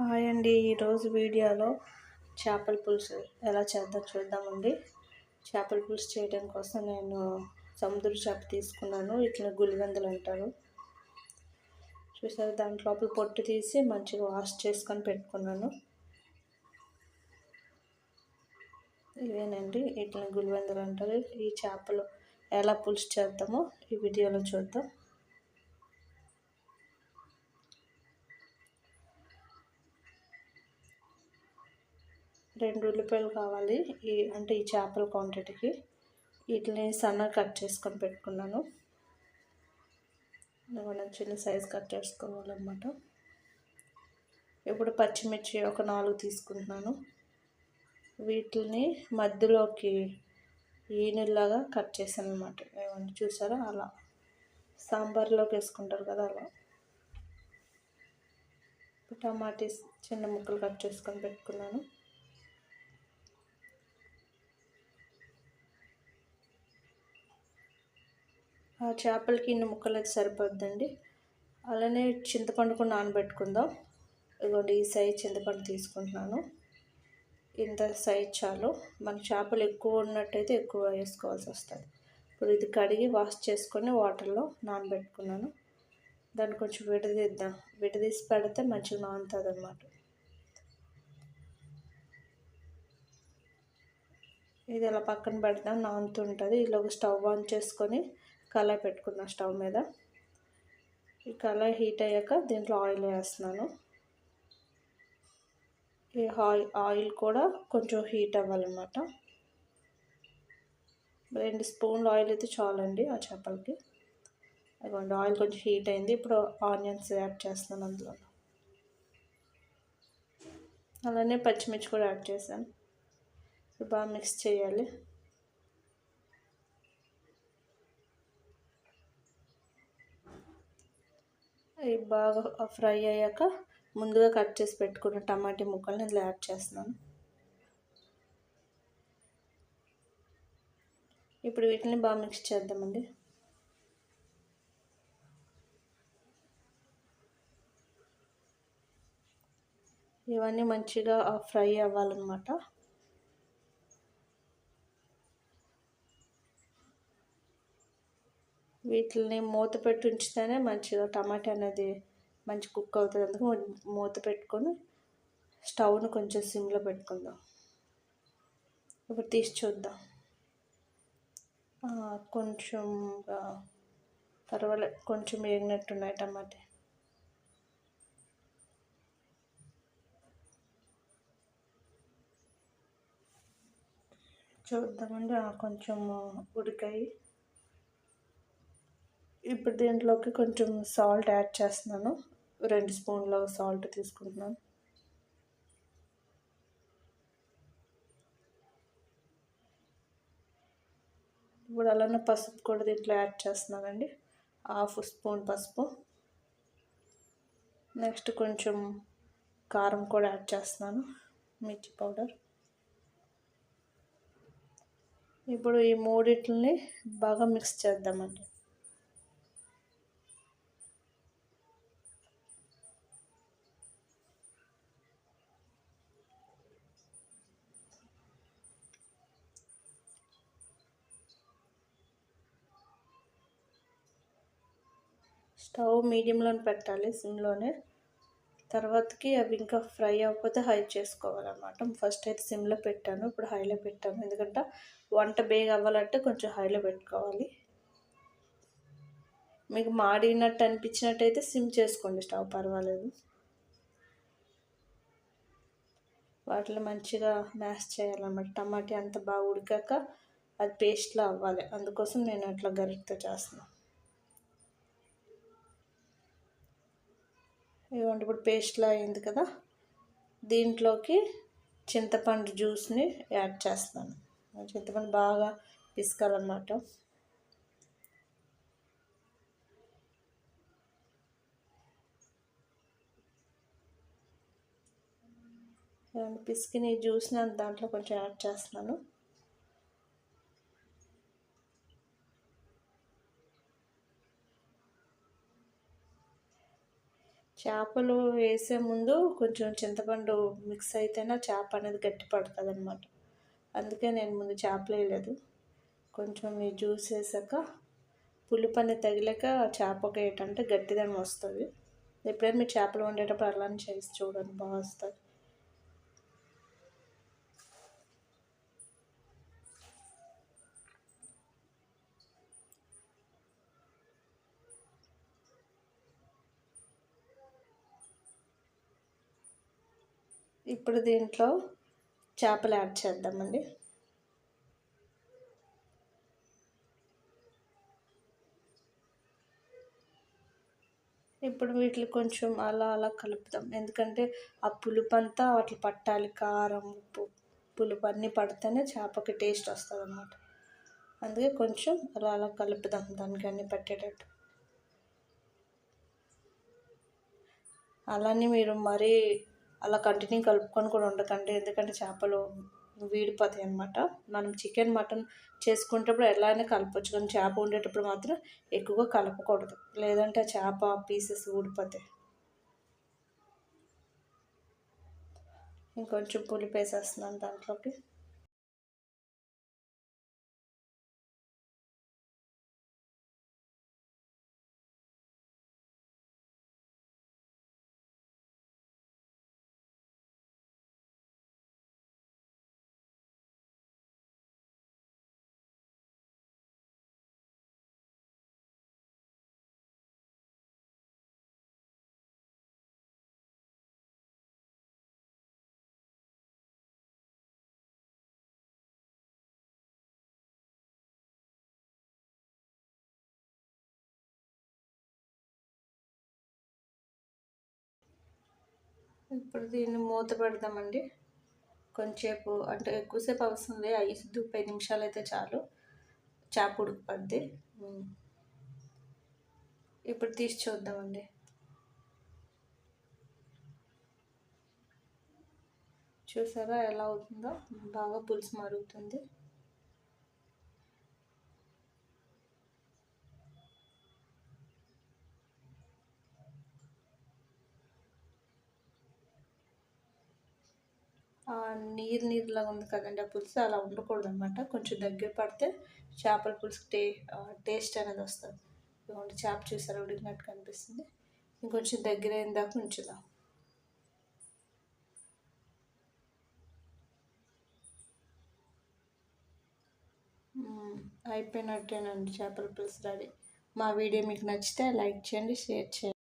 Hi అండి. ఈరోజు వీడియోలో చేపల పులుసు ఎలా చేద్దాం చూద్దామండి. చేపల పులుసు చేయడం కోసం నేను సముద్ర చేప తీసుకున్నాను. ఇట్లా గులివెందులు అంటారు. చూసారు? దాని లోపల పొట్టు తీసి మంచిగా వాష్ చేసుకొని పెట్టుకున్నాను. ఇవేనండి. ఇట్లా గులివెందులు అంటారు. ఈ చేపలు ఎలా పులుసు చేద్దామో ఈ వీడియోలో చూద్దాం. రెండు ఉల్లిపాయలు కావాలి. ఈ అంటే ఈ చేపల క్వాంటిటీకి వీటిని సన్నగా కట్ చేసుకొని పెట్టుకున్నాను. మనం చిన్న సైజ్ కట్ చేసుకోవాలన్నమాట. ఇప్పుడు పచ్చిమిర్చి ఒక నాలుగు తీసుకుంటున్నాను. వీటిని మధ్యలోకి ఈనెల్లాగా కట్ చేశాను అనమాట ఏమన్నా చూసారా? అలా. సాంబార్లోకి వేసుకుంటారు కదా అలా. టమాటీస్ చిన్న ముక్కలు కట్ చేసుకొని పెట్టుకున్నాను. చేపలకి ఇన్ని ముక్కలు అయితే సరిపోద్దండి. అలానే చింతపండు కూడా నానబెట్టుకుందాం. ఇదిగోండి ఈ సైజ్ చింతపండు తీసుకుంటున్నాను. ఇంత సైజ్ చాలు. మన చేపలు ఎక్కువ ఉన్నట్టయితే ఎక్కువ వేసుకోవాల్సి వస్తుంది. ఇప్పుడు ఇది కడిగి వాష్ చేసుకొని వాటర్లో నానబెట్టుకున్నాను. దాన్ని కొంచెం విడదీద్దాం. విడదీసి పెడితే మంచిగా నానుతుంది అన్నమాట ఇది అలా పక్కన పెడతాం నానుతుంటుంది. ఒక స్టవ్ ఆన్ చేసుకొని కళాయి పెట్టుకున్న స్టవ్ మీద. ఈ కళాయి హీట్ అయ్యాక దీంట్లో ఆయిల్ వేస్తున్నాను. ఈ ఆయిల్ ఆయిల్ కూడా కొంచెం హీట్ అవ్వాలన్నమాట. రెండు స్పూన్లు ఆయిల్ అయితే చాలండి ఆ చేపలకి. అదిగోండి ఆయిల్ కొంచెం హీట్ అయింది. ఇప్పుడు ఆనియన్స్ యాడ్ చేస్తున్నాను అందులో. అలానే పచ్చిమిర్చి కూడా యాడ్ చేశాను. బాగా మిక్స్ చేయాలి. బాగా ఫ్రై అయ్యాక ముందుగా కట్ చేసి పెట్టుకున్న టమాటా ముక్కల్ని ఇందులో యాడ్ చేస్తున్నాను. ఇప్పుడు వీటిని బాగా మిక్స్ చేద్దామండి. ఇవన్నీ మంచిగా ఫ్రై అవ్వాలన్నమాట. వీటిని మూత పెట్టి ఉంచితేనే మంచిగా టమాటా అనేది మంచి కుక్ అవుతుంది. అందుకు మూత పెట్టుకొని స్టవ్ను కొంచెం సిమ్లో పెట్టుకుందాం. ఇప్పుడు తీసి చూద్దాం. కొంచెం పర్వాలేదు కొంచెం వేగినట్టున్నాయి టమాటా. చూద్దామండి కొంచెం ఉడికాయి. ఇప్పుడు దీంట్లోకి కొంచెం సాల్ట్ యాడ్ చేస్తున్నాను. రెండు స్పూన్ల సాల్ట్ తీసుకుంటున్నాను. ఇప్పుడు అలానే పసుపు కూడా దీంట్లో యాడ్ చేస్తున్నానండి. హాఫ్ స్పూన్ పసుపు. నెక్స్ట్ కొంచెం కారం కూడా యాడ్ చేస్తున్నాను. మిర్చి పౌడర్. ఇప్పుడు ఈ మూడిట్లని బాగా మిక్స్ చేద్దామండి. స్టవ్ మీడియంలోనే పెట్టాలి సిమ్లోనే. తర్వాతకి అవి ఇంకా ఫ్రై అవ్వకపోతే హై చేసుకోవాలన్నమాట. ఫస్ట్ అయితే సిమ్లో పెట్టాను ఇప్పుడు హైలో పెట్టాను. ఎందుకంటే వంట బేగ్ అవ్వాలంటే కొంచెం హైలో పెట్టుకోవాలి. మీకు మాడినట్టు అనిపించినట్టయితే సిమ్ చేసుకోండి స్టవ్ పర్వాలేదు. వాటిలో మంచిగా మ్యాష్ చేయాలన్నమాట. టమాటా అంత బాగా ఉడికాక అది పేస్ట్లో అవ్వాలి. అందుకోసం నేను అట్లా గరిటతో చేస్తున్నాను. ఇవ్వండి ఇప్పుడు పేస్ట్లా అయింది కదా. దీంట్లోకి చింతపండు జ్యూస్ని యాడ్ చేస్తాను చింతపండు బాగా పిసకాలన్నమాట. పిసికిన జ్యూస్ని దాంట్లో కొంచెం యాడ్ చేస్తున్నాను. చేపలు వేసే ముందు కొంచెం చింతపండు మిక్స్ అయితేనే చేప అనేది గట్టి పడుతుంది అనమాట అందుకే నేను ముందు చేపలు వేయలేదు. కొంచెం ఈ జ్యూస్ వేసాక పులుపు అనేది తగిలాక చేపకి ఏంటంటే గట్టిదనం వస్తుంది. ఎప్పుడైనా మీరు చేపలు వండేటప్పుడు అలానే చేసి చూడండి బాగా వస్తుంది. ఇప్పుడు దీంట్లో చేపలు యాడ్ చేద్దామండి. ఇప్పుడు వీటిని కొంచెం అలా అలా కలుపుతాం ఎందుకంటే ఆ పులుపు అంతా వాటి పట్టాలి. కారం ఉప్పు పులుపు అన్నీ పడితేనే చేపకి టేస్ట్ వస్తుంది అన్నమాట అందుకే కొంచెం అలా అలా కలుపుదాం దానికి అన్నీ పెట్టేటట్టు. అలానే మీరు మరీ అలా కంటిన్యూ కలుపుకొని కూడా ఉండకండి. ఎందుకంటే చేపలు వీడిపోతాయి అనమాట మనం చికెన్ మటన్ చేసుకునేటప్పుడు ఎలా అయినా కలపచ్చు. కానీ చేప ఉండేటప్పుడు మాత్రం ఎక్కువగా కలపకూడదు. లేదంటే చేప పీసెస్ ఊడిపోతాయి. ఇంకొంచెం పులిపేసేస్తున్నాను దాంట్లోకి. ఇప్పుడు దీన్ని మూత పెడదామండి. కొంచెంసేపు అంటే ఎక్కువసేపు అవసరం లేదు. ఐదు పది నిమిషాలు అయితే చాలు. చేప ఉడికిపోద్ది ఇప్పుడు తీసి చూద్దామండి. చూసారా ఎలా అవుతుందో? బాగా పులుసు మరుగుతుంది నీరు నీరులాగా ఉంది కదండి ఆ పులుసు అలా ఉండకూడదు అనమాట కొంచెం దగ్గర పడితే చేపల పులుసు టే టేస్ట్ అనేది వస్తుంది. ఇదిగోండి చేప చూసారా? ఉడికినట్టు కనిపిస్తుంది. ఇంకొంచెం దగ్గర అయిన దాకా ఉంచుదాం. అయిపోయినట్టేనండి చేపల పులుసు రెడీ. మా వీడియో మీకు నచ్చితే లైక్ చేయండి షేర్ చేయండి.